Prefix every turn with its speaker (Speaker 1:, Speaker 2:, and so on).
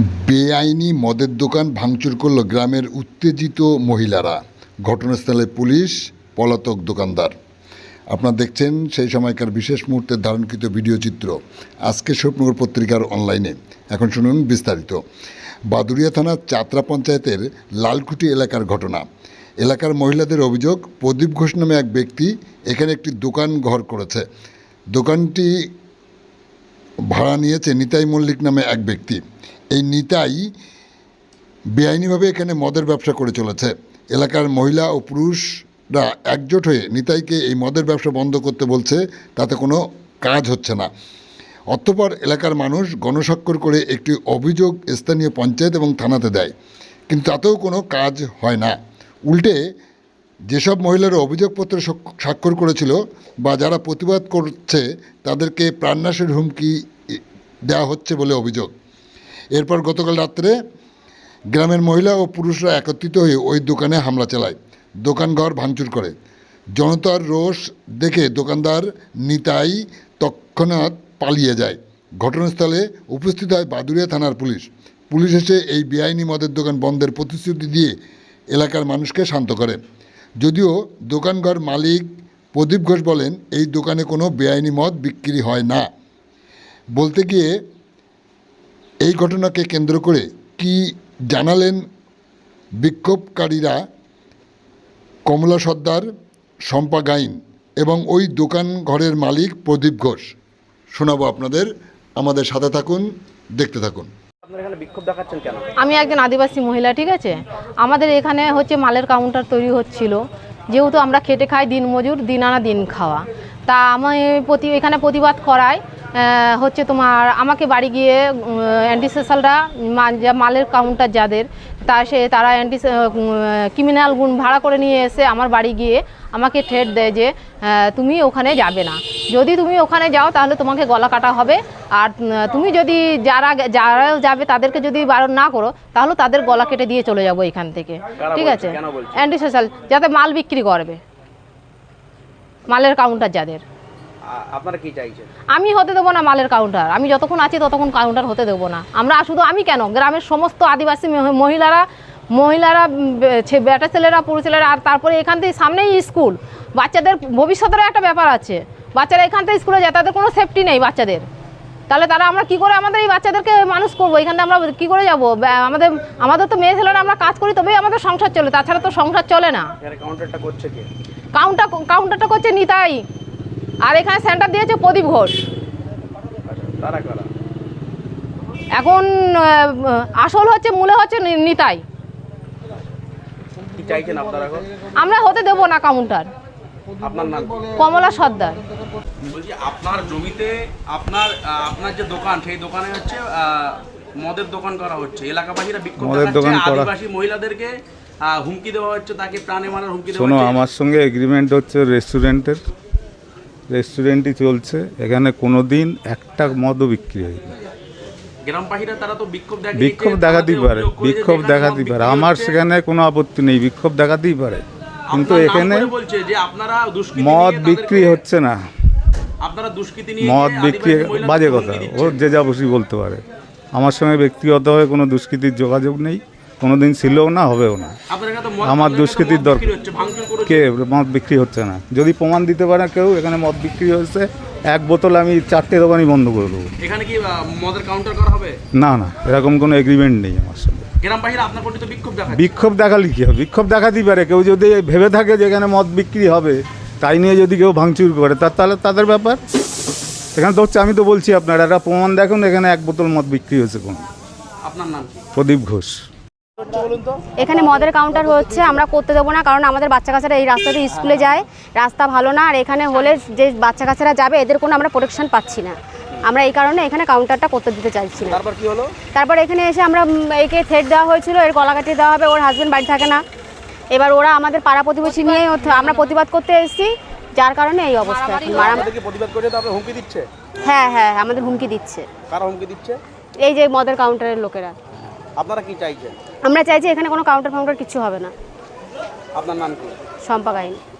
Speaker 1: বেআইনি মদের দোকান ভাঙচুর করল গ্রামের উত্তেজিত মহিলারা। ঘটনাস্থলে পুলিশ, পলাতক দোকানদার। আপনারা দেখছেন সেই সময়কার বিশেষ মুহূর্তের ধারণকৃত ভিডিও চিত্র আজকে স্বপ্নগর পত্রিকার অনলাইনে। এখন শুনুন বিস্তারিত। বাদুরিয়া থানার চাতরা পঞ্চায়েতের লালকুটি এলাকার ঘটনা। এলাকার মহিলাদের অভিযোগ, প্রদীপ ঘোষ নামে এক ব্যক্তি এখানে একটি দোকান ঘর করেছে। দোকানটি ভাড়া নিয়েছে নিতাই মল্লিক নামে এক ব্যক্তি। এই নিতাই বেআইনিভাবে এখানে মদের ব্যবসা করে চলেছে। এলাকার মহিলা ও পুরুষরা একজোট হয়ে নিতাইকে এই মদের ব্যবসা বন্ধ করতে বলছে, তাতে কোনো কাজ হচ্ছে না। অতঃপর এলাকার মানুষ গণস্বাক্ষর করে একটি অভিযোগ স্থানীয় পঞ্চায়েত এবং থানাতে দেয়, কিন্তু তাতেও কোনো কাজ হয় না। উল্টে যেসব মহিলারা অভিযোগপত্র স্বাক্ষর করেছিল বা যারা প্রতিবাদ করছে, তাদেরকে প্রাণনাশের হুমকি দেওয়া হচ্ছে বলে অভিযোগ। এরপর গতকাল রাত্রে গ্রামের মহিলা ও পুরুষরা একত্রিত হয়ে ওই দোকানে হামলা চালায়। দোকানঘর ভাঙচুর করে। জনতার রোষ দেখে দোকানদার নিতাই তৎক্ষণাৎ পালিয়ে যায়। ঘটনাস্থলে উপস্থিত হয় বাদুড়িয়া থানার পুলিশ। পুলিশ এসে এই বেআইনি মদের দোকান বন্ধের প্রতিশ্রুতি দিয়ে এলাকার মানুষকে শান্ত করে। যদিও দোকানঘর মালিক প্রদীপ ঘোষ বলেন, এই দোকানে কোনো বেআইনি মদ বিক্রি হয় না। বলতে গিয়ে এই ঘটনাকে কেন্দ্র করে কি জানালেন বিক্ষোভকারীরা? কমলা সর্দার শম্পা গাইন এবং ওই দোকান ঘরের মালিক প্রদীপ ঘোষ। শোনাবো আপনাদের আমাদের সাথে থাকুন দেখতে থাকুন।
Speaker 2: আপনারা এখানে বিক্ষোভ দেখাচ্ছেন কেন?
Speaker 3: আমি একজন আদিবাসী মহিলা ঠিক আছে? আমাদের এখানে হচ্ছে মালের কাউন্টার তৈরি হচ্ছিল। যেহেতু আমরা খেটে খাই দিন মজুর দিন আনা দিন খাওয়া। তা আমি প্রতি এখানে প্রতিবাদ করায় হচ্ছে তোমার আমাকে বাড়ি গিয়ে অ্যান্টি সোশ্যালরা যা মালের কাউন্টার যাদের তা সে তারা অ্যান্টি ক্রিমিনাল গুণ ভাড়া করে নিয়ে এসে আমার বাড়ি গিয়ে আমাকে থ্রেট দেয় যে তুমি ওখানে যাবে না। যদি তুমি ওখানে যাও তাহলে তোমাকে গলা কাটা হবে। আর তুমি যদি যারা যারা যাবে তাদেরকে যদি বারণ না করো তাহলে তাদের গলা কেটে দিয়ে চলে যাব এখান থেকে। ঠিক আছে?
Speaker 2: কেন বলছে?
Speaker 3: অ্যান্টি সোশ্যাল যাতে মাল বিক্রি করবে। মালের কাউন্টার যাদের।
Speaker 2: আপনারা কি চাইছেন?
Speaker 3: আমি হতে দেবো না মালের কাউন্টার আমি যতক্ষণ আছি ততক্ষণ কাউন্টার হতে দেবো না। আমরা শুধু আমি কেন? গ্রামের সমস্ত আদিবাসী মহিলারা মহিলারা বেটা ছেলেরা পুরুষ ছেলেরা আর তারপরে এখান থেকে সামনেই স্কুল। বাচ্চাদের ভবিষ্যতেরও একটা ব্যাপার আছে। বাচ্চারা এখান থেকে স্কুলে যায় তাদের কোনো সেফটি নেই বাচ্চাদের। তাহলে তারা আমরা কি করে আমাদের এই বাচ্চাদেরকে মানুষ করব? এখান থেকে আমরা কি করে যাব? আমাদের আমাদের তো মেয়ে ছেলেরা আমরা কাজ করি তবেই আমাদের সংসার চলে। তাছাড়া তো সংসার চলে না।
Speaker 2: কাউন্টারটা করছে
Speaker 3: কাউন্টার কাউন্টারটা করছে নিতাই। আর এখানে সেন্টার দিয়েছে প্রদীপ ঘোষ। এখন আসল হচ্ছে মূলে হচ্ছে নি- নিতাই। আমরা হতে দেবো না কাউন্টার
Speaker 2: আপনার নাম?
Speaker 3: কমলা সর্দার।
Speaker 4: বলছি আপনার জমিতে আপনার আপনার যে দোকান সেই দোকানে হচ্ছে মদের দোকান করা হচ্ছে। এলাকাবাসীরা বিক্ষোভ দেখাচ্ছে আদিবাসী মহিলাদেরকে হুমকি দেওয়া হচ্ছে তাকে প্রাণে মারার হুমকি দেওয়া
Speaker 5: শোনো আমার সঙ্গে এগ্রিমেন্ট হচ্ছে রেস্টুরেন্টের রেস্টুরেন্টই চলছে এখানে কোনো দিন একটা মদও বিক্রি হয়নি
Speaker 4: বিক্ষোভ
Speaker 5: দেখাতেই পারে বিক্ষোভ দেখাতেই পারে। আমার সেখানে কোনো আপত্তি নেই বিক্ষোভ দেখাতেই পারে। কিন্তু এখানে মদ বিক্রি হচ্ছে না। মদ বিক্রি বাজে কথা। ওর যে যা বসি বলতে পারে। আমার সঙ্গে ব্যক্তিগতভাবে কোনো দুষ্কৃতির যোগাযোগ নেই। কোনোদিন ছিলও না হবেও না। আমার দুষ্কৃতির দরকার। কে মদ বিক্রি হচ্ছে না? যদি প্রমাণ দিতে পারে কেউ এখানে মদ বিক্রি হয়েছে এক বোতল আমি চারটে দোকানই বন্ধ করে দেবো।
Speaker 4: এখানে কি মদের কাউন্টার করা হবে?
Speaker 5: না না এরকম কোনো এগ্রিমেন্ট নেই আমার সঙ্গে
Speaker 4: বিক্ষোভ
Speaker 5: দেখালে কি হবে? বিক্ষোভ দেখাতেই পারে। কেউ যদি ভেবে থাকে যে এখানে মদ বিক্রি হবে তাই নিয়ে যদি কেউ ভাঙচুর করে তার তাহলে তাদের ব্যাপার। এখানে তো হচ্ছে আমি তো বলছি আপনার একটা প্রমাণ দেখুন এখানে এক বোতল মদ বিক্রি হয়েছে কোন।
Speaker 4: আপনার নাম
Speaker 5: প্রদীপ ঘোষ।
Speaker 6: এখানে মদের কাউন্টার হচ্ছে আমরা করতে দেবো না কারণ আমাদের বাচ্চা কাচ্চারা এই রাস্তাতে স্কুলে যায় রাস্তা ভালো না আর এখানে হলে যে বাচ্চা কাচ্চারা যাবে এদের কোনো আমরা প্রোটেকশন পাচ্ছি না। আমরা এই কারণে এখানে কাউন্টারটা করতে দিতে চাইছি না।
Speaker 2: তারপর কি হলো?
Speaker 6: তারপর এখানে এসে আমরা একে থ্রেট দেওয়া হয়েছিল এর গলা কাটিয়ে দেওয়া হবে ওর হাজব্যান্ড বাড়ি থাকে না। এবার ওরা আমাদের পাড়া প্রতিবেশী নিয়ে আমরা প্রতিবাদ করতে এসেছি যার কারণে এই অবস্থা এখন।
Speaker 2: প্রতিবাদ করে হুমকি দিচ্ছে?
Speaker 6: হ্যাঁ হ্যাঁ আমাদের হুমকি দিচ্ছে।
Speaker 2: কারা হুমকি দিচ্ছে?
Speaker 6: এই যে মদের কাউন্টারের লোকেরা।
Speaker 2: আপনারা কি চাইছেন?
Speaker 6: আমরা চাইছি এখানে কোনো কাউন্টার ফাউন্টার কিছু হবে না।
Speaker 2: আপনার নাম কি?
Speaker 6: শম্পা গাইনি।